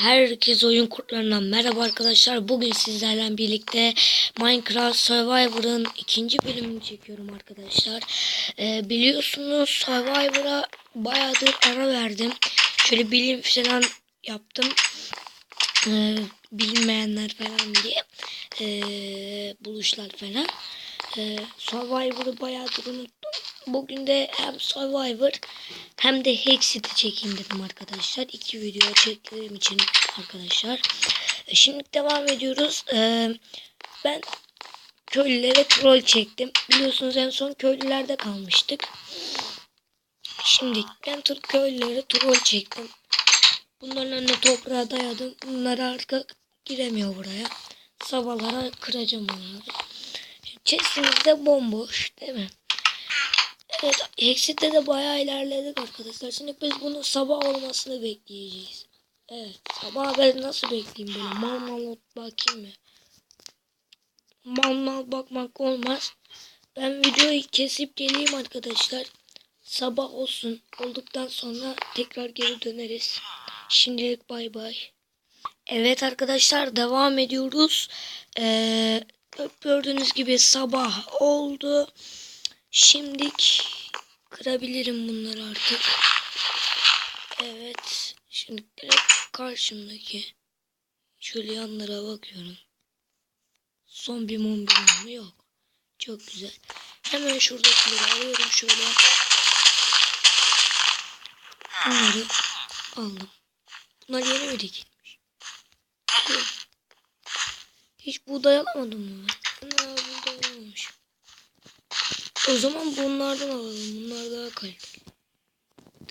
Herkes oyun kurtlarından merhaba arkadaşlar. Bugün sizlerle birlikte Minecraft Survivor'ın ikinci bölümünü çekiyorum arkadaşlar. Ee, biliyorsunuz Survivor'a bayağıdır ara verdim. Şöyle bilim falan yaptım. Ee, bilinmeyenler falan diye. Ee, buluşlar falan. Ee, Survivor'ı bayağıdır unuttum. Bugün de hem Survivor hem de Hexit'i çekeyim dedim arkadaşlar. İki video çektiğim için arkadaşlar. E, Şimdi devam ediyoruz. Ee, ben köylülere troll çektim. Biliyorsunuz en son köylülerde kalmıştık. Şimdi ben Türk köylülere troll çektim. Bunların önüne toprağa dayadım. Bunlar artık giremiyor buraya. Sabahlara kıracağım onları. Chest'imiz de bomboş değil mi? Evet, Exit'te de bayağı ilerledik arkadaşlar. Şimdi biz bunu sabah olmasını bekleyeceğiz. Evet, sabah ben nasıl bekleyeyim böyle mal mal bakayım mı? Mal mal bakmak olmaz. Ben videoyu kesip geleyim arkadaşlar. Sabah olsun. Olduktan sonra tekrar geri döneriz. Şimdilik bay bay. Evet arkadaşlar devam ediyoruz. Ee, gördüğünüz gibi sabah oldu. Şimdilik kırabilirim bunları artık. Evet. Şimdi direkt karşımdaki şöyle yanlara bakıyorum. Bir mum mu? yok. Çok güzel. Hemen şuradakileri alıyorum şöyle. Bunları aldım. Bunlar yeni mi dikilmiş? Hiç buğday alamadım mı ben? Buğday alamamışım. O zaman bunlardan alalım. Bunlar daha kaliteli.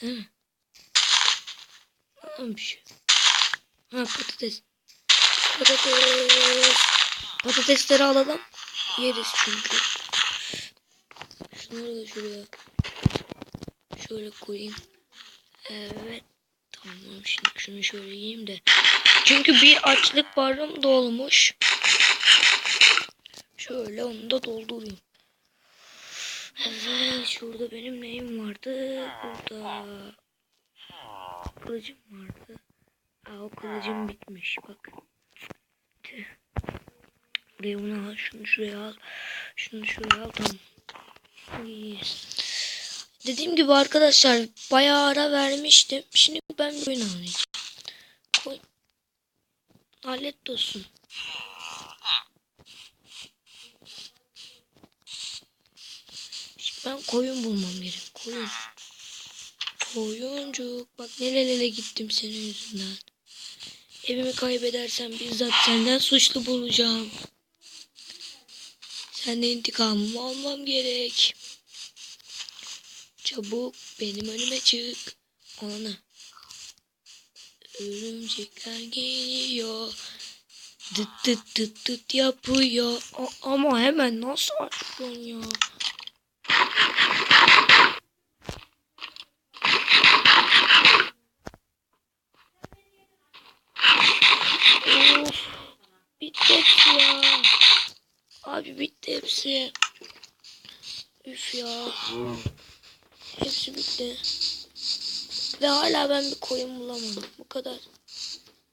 Değil mi? Bir şey. Ha patates. Patates. Patatesleri alalım. Yeriz çünkü. Şunları da şuraya. Şöyle koyayım. Evet. Tamam şimdi şunu şöyle yiyeyim de. Çünkü bir açlık barım dolmuş. Şöyle onu da doldurayım. Evet şurada benim neyim vardı? Burada kılıcım vardı. Aa, o kılıcım bitmiş bak. Buraya bunu al, şunu şuraya al. Şunu şuraya al tamam. Yes. Dediğim gibi arkadaşlar bayağı ara vermiştim. Şimdi ben bir oyun oynayacağım. Koy. Hallet dostum. Ben koyun bulmam gerek. Koyun. Koyuncuk. Bak nerelere gittim senin yüzünden. Evimi kaybedersem bizzat senden suçlu bulacağım. Senden intikamımı almam gerek. Çabuk benim önüme çık. Ana. Örümcekler geliyor. Dıt dıt dıt dıt yapıyor. A- ama hemen nasıl açtın ya? Of. Bitti hepsi ya. Abi bitti hepsi. Üf ya. Hepsi bitti. Ve hala ben bir koyun bulamadım. Bu kadar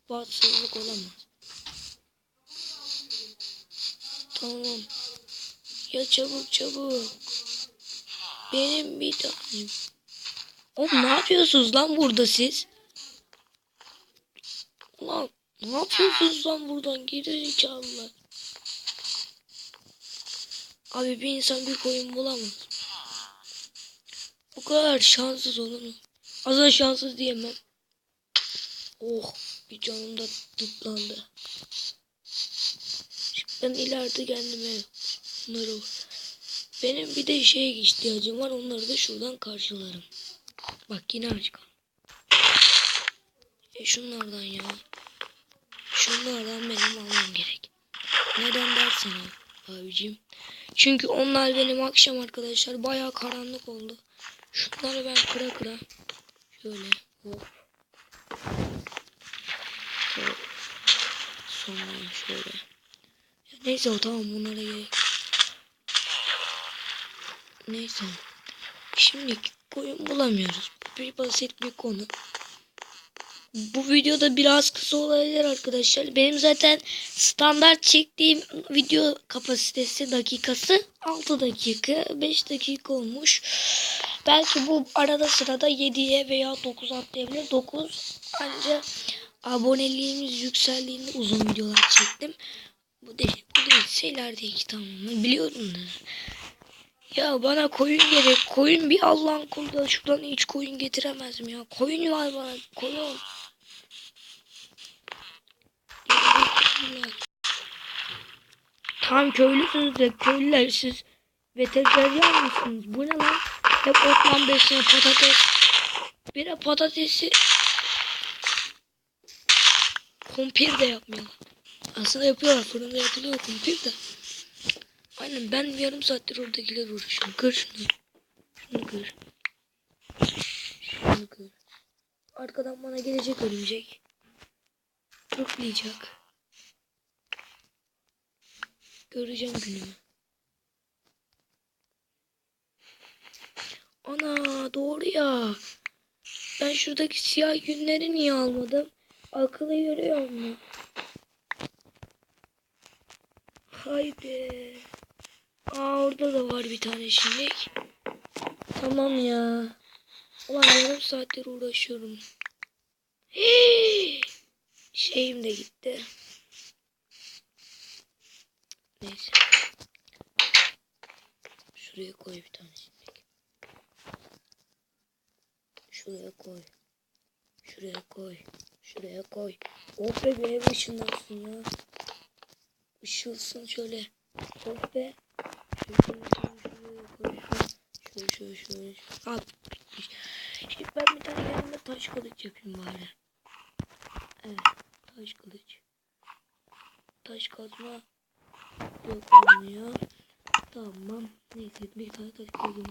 bahtsızlık olamaz. Tamam. Ya çabuk çabuk. Benim bir tanem. Oğlum ne yapıyorsunuz lan burada siz? Lan ne yapıyorsunuz lan buradan geri zekalılar. Abi bir insan bir koyun bulamaz. Bu kadar şanssız olur mu? Aslında şanssız diyemem. Oh bir canım da tıklandı. Şimdi ben ileride kendime bunları benim bir de şeye ihtiyacım var. Onları da şuradan karşılarım. Bak yine aç. E şunlardan ya. Şunlardan benim almam gerek. Neden dersen abi, abicim. Çünkü onlar benim akşam arkadaşlar bayağı karanlık oldu. Şunları ben kıra kıra. Şöyle. Hop. Sonra şöyle. Ya neyse o tamam bunlara gerek. Neyse. Şimdi koyun bulamıyoruz. Bir basit bir konu. Bu videoda biraz kısa olabilir arkadaşlar. Benim zaten standart çektiğim video kapasitesi dakikası 6 dakika 5 dakika olmuş. Belki bu arada sırada 7'ye veya 9 atlayabilir. 9 ancak aboneliğimiz yükseldiğinde uzun videolar çektim. Bu değil, bu değil. Şeyler değil ki tamam. Biliyorum da. Ya bana koyun gerek. Koyun bir Allah'ın kulu da şuradan hiç koyun getiremez mi ya? Koyun var bana. Koyun. Tam köylüsünüz de köylüler siz veteriner mısınız? Bu ne lan? Hep otlan besleniyor patates. Bir de patatesi kumpir de yapmıyorlar. Aslında yapıyorlar fırında yapılıyor kumpir de. Aynen ben yarım saattir oradakiler uğraşıyorum. Kır şunu. Şunu kır. Şunu kır. Arkadan bana gelecek örümcek. Rıklayacak. Göreceğim günümü. Ana doğru ya. Ben şuradaki siyah günleri niye almadım? Akıllı görüyor mu? Haydi. Aa orada da var bir tane şimdilik. Tamam ya. Ulan yarım saattir uğraşıyorum. Hii! Şeyim de gitti. Neyse. Şuraya koy bir tane şimdilik. Şuraya koy. Şuraya koy. Şuraya koy. Oh be ev ışınlansın ya. Işılsın şöyle. Oh be. Şöyle şöyle şöyle. Şöyle şöyle. Al. Şimdi ben bir tane yanımda taş kılıç yapayım bari. Evet. Taş kılıç. Taş kazma. Yok olmuyor. Tamam. Neyse bir tane taş koydum.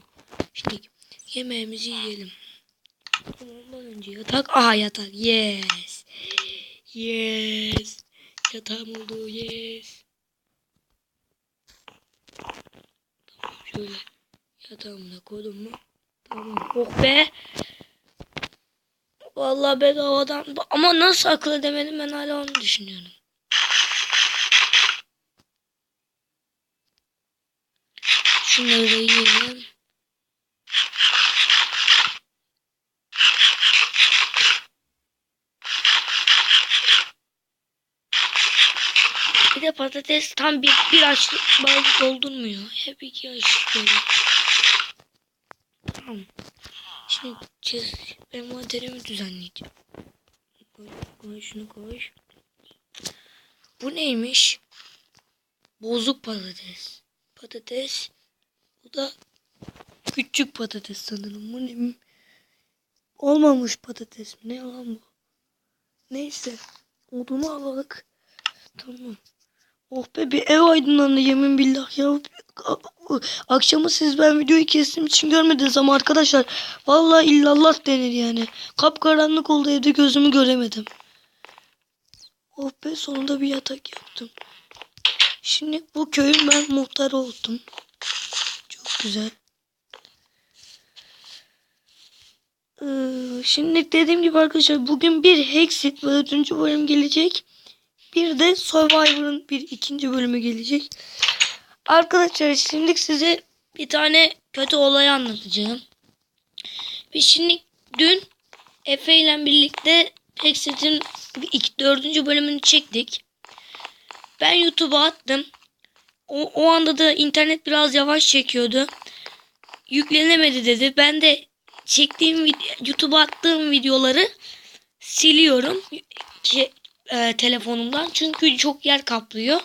Şimdi yemeğimizi yiyelim. Ama Ondan önce yatak. Aha yatak. Yes. Yes. Yatağım oldu. Yes. Tamam şöyle. Yatağımı da koydum mu? Tamam. Oh be. Vallahi bedavadan. Ama nasıl akıl edemedim ben hala onu düşünüyorum. Şunları yiyelim. Bir de patates tam bir, bir açlık bazı doldurmuyor. Hep iki açlık böyle. Tamam. Şimdi çiz, envanterimi düzenleyeceğim. Koy, koy şunu koy. Bu neymiş? Bozuk patates. Patates. Bu da küçük patates sanırım. Bu ne? Olmamış patates mi? Ne lan bu? Neyse. Odunu alarak. Tamam. Oh be bir ev aydınlandı yemin billah ya. Akşamı siz ben videoyu kestiğim için görmediniz ama arkadaşlar vallahi illallah denir yani. Kapkaranlık oldu evde gözümü göremedim. Oh be sonunda bir yatak yaptım. Şimdi bu köyün ben muhtarı oldum. Çok güzel. Ee, şimdi dediğim gibi arkadaşlar bugün bir Hexit ve 4. bölüm gelecek. Bir de Survivor'ın bir ikinci bölümü gelecek. Arkadaşlar şimdi size bir tane kötü olay anlatacağım. Biz şimdi dün Efe ile birlikte Hexit'in ilk dördüncü bölümünü çektik. Ben YouTube'a attım. O, o anda da internet biraz yavaş çekiyordu. Yüklenemedi dedi. Ben de çektiğim YouTube'a attığım videoları siliyorum. Şey, e, telefonumdan. Çünkü çok yer kaplıyor.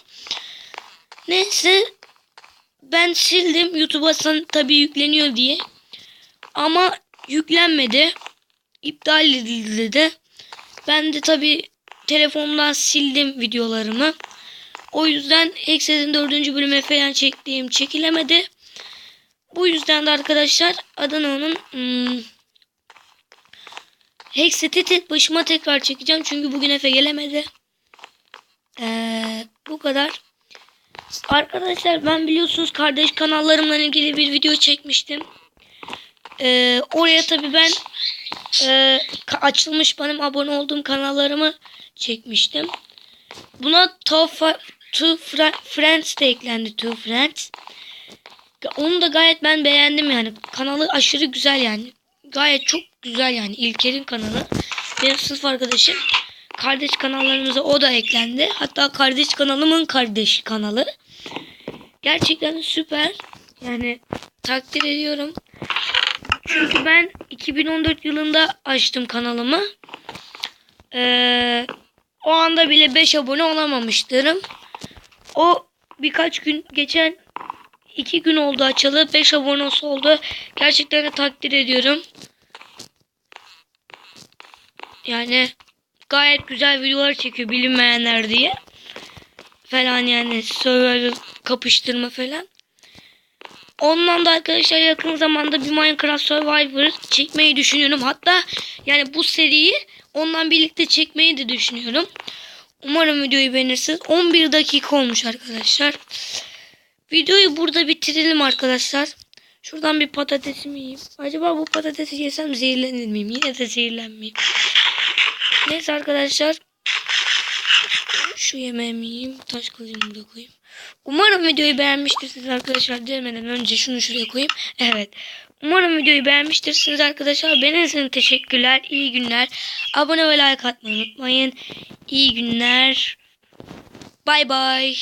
Neyse ben sildim. YouTube'a tabii yükleniyor diye. Ama yüklenmedi. İptal edildi de. Ben de tabii telefondan sildim videolarımı. O yüzden Hexet'in 4. bölümü falan çektiğim çekilemedi. Bu yüzden de arkadaşlar Adana'nın hmm, Hexet'i tek başıma tekrar çekeceğim. Çünkü bugün Efe gelemedi. Ee, bu kadar. Arkadaşlar ben biliyorsunuz kardeş kanallarımla ilgili bir video çekmiştim. Ee, oraya tabii ben e, açılmış benim abone olduğum kanallarımı çekmiştim. Buna Fa- Two Fri- Friends de eklendi. Two Friends. Onu da gayet ben beğendim yani. Kanalı aşırı güzel yani. Gayet çok güzel yani. İlker'in kanalı. Benim sınıf arkadaşım. Kardeş kanallarımıza o da eklendi. Hatta kardeş kanalımın kardeş kanalı. Gerçekten süper. Yani takdir ediyorum. Çünkü ben 2014 yılında açtım kanalımı. Ee, o anda bile 5 abone olamamıştım. O birkaç gün geçen 2 gün oldu açalı 5 abonesi oldu. Gerçekten de takdir ediyorum. Yani gayet güzel videolar çekiyor bilinmeyenler diye. Falan yani server kapıştırma falan. Ondan da arkadaşlar yakın zamanda bir Minecraft Survivor çekmeyi düşünüyorum. Hatta yani bu seriyi ondan birlikte çekmeyi de düşünüyorum. Umarım videoyu beğenirsiniz. 11 dakika olmuş arkadaşlar. Videoyu burada bitirelim arkadaşlar. Şuradan bir patatesimi yiyeyim. Acaba bu patatesi yesem zehirlenir miyim? Yine de zehirlenmeyeyim. Neyse arkadaşlar. Şu yemeğimi yiyeyim. Taş kılıcımı da koyayım. Umarım videoyu beğenmiştirsiniz arkadaşlar. Demeden önce şunu şuraya koyayım. Evet. Umarım videoyu beğenmiştirsiniz arkadaşlar. İçin teşekkürler. İyi günler. Abone ve like atmayı unutmayın. İyi günler. Bay bay.